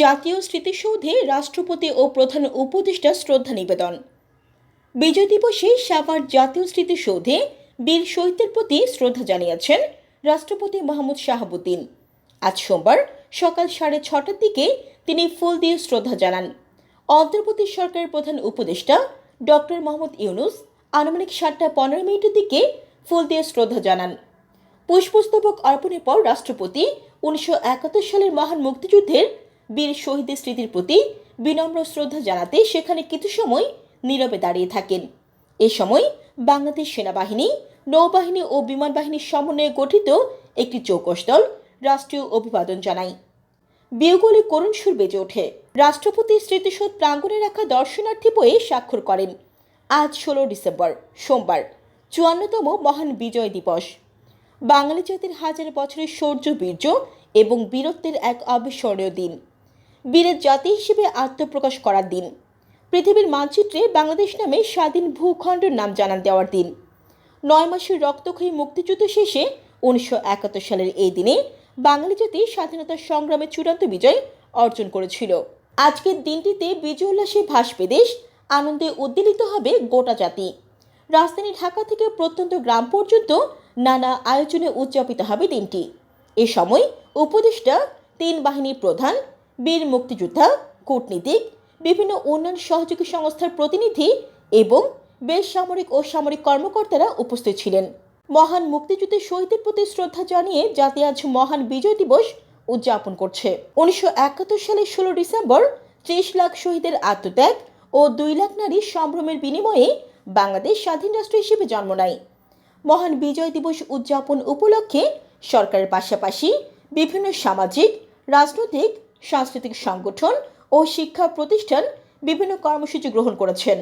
জাতীয় স্মৃতিসৌধে রাষ্ট্রপতি ও প্রধান উপদেষ্টা শ্রদ্ধা নিবেদন। বিজয় দিবসে সাভার জাতীয় স্মৃতিসৌধে বীর শহীদদের প্রতি শ্রদ্ধা জানিয়েছেন রাষ্ট্রপতি মোহাম্মদ শাহাবুদ্দিন। আজ সোমবার সকাল সাড়ে ছটার দিকে তিনি ফুল দিয়ে শ্রদ্ধা জানান। অন্তর্বর্তী সরকারের প্রধান উপদেষ্টা ডক্টর মোহাম্মদ ইউনুস আনুমানিক সাতটা পনেরো মিনিটের দিকে ফুল দিয়ে শ্রদ্ধা জানান। পুষ্পস্তবক অর্পণের পর রাষ্ট্রপতি উনিশশো একাত্তর সালের মহান মুক্তিযুদ্ধের বীর শহীদের স্মৃতির প্রতি বিনম্র শ্রদ্ধা জানাতে সেখানে কিছু সময় নীরবে দাঁড়িয়ে থাকেন। এ সময় বাংলাদেশ সেনাবাহিনী, নৌবাহিনী ও বিমান বাহিনীর সমন্বয়ে গঠিত একটি চৌকস দল রাষ্ট্রীয় অভিবাদন জানায়। বিয়োগলে করুণ সুর বেজে ওঠে। রাষ্ট্রপতি স্মৃতিসৌধ প্রাঙ্গণে রাখা দর্শনার্থী বইয়ে স্বাক্ষর করেন। আজ ষোলো ডিসেম্বর, সোমবার, চুয়ান্নতম মহান বিজয় দিবস। বাঙালি জাতির হাজার বছরের শৌর্য বীর্য এবং বীরত্বের এক অবিস্মরণীয় দিন। বীরের জাতি হিসেবে আত্মপ্রকাশ করার দিন। পৃথিবীর মানচিত্রে বাংলাদেশ নামে স্বাধীন ভূখণ্ডের নাম জানান দেওয়ার দিন। নয় মাসের রক্তক্ষয়ী মুক্তিযুদ্ধ শেষে উনিশশো একাত্তর সালের এই দিনে বাঙালি জাতি স্বাধীনতা সংগ্রামে চূড়ান্ত বিজয় অর্জন করেছিল। আজকের দিনটিতে বিজয় উল্লাসে ভাসবে দেশ, আনন্দে উদ্বেলিত হবে গোটা জাতি। রাজধানী ঢাকা থেকে প্রত্যন্ত গ্রাম পর্যন্ত নানা আয়োজনে উদযাপিত হবে দিনটি। এ সময় উপদেষ্টা, তিন বাহিনীর প্রধান বীর মুক্তিযোদ্ধা, কূটনীতিক, বিভিন্ন উন্নয়ন সহযোগী সংস্থার প্রতিনিধি এবং বেসামরিক ও সামরিক কর্মকর্তারা উপস্থিত ছিলেন। মহান মুক্তিযুদ্ধের শহীদের প্রতি শ্রদ্ধা জানিয়ে জাতি আজ মহান বিজয় দিবস উদযাপন করছে। উনিশশো একাত্তর সালের ষোলো ডিসেম্বর, ত্রিশ লাখ শহীদের আত্মত্যাগ ও দুই লাখ নারীর সম্ভ্রমের বিনিময়ে বাংলাদেশ স্বাধীন রাষ্ট্র হিসেবে জন্ম নেয়। মহান বিজয় দিবস উদযাপন উপলক্ষে সরকারের পাশাপাশি বিভিন্ন সামাজিক, রাজনৈতিক সাংস্কৃতিক সংগঠন ও শিক্ষা প্রতিষ্ঠান বিভিন্ন কর্মসূচি গ্রহণ করেছেন।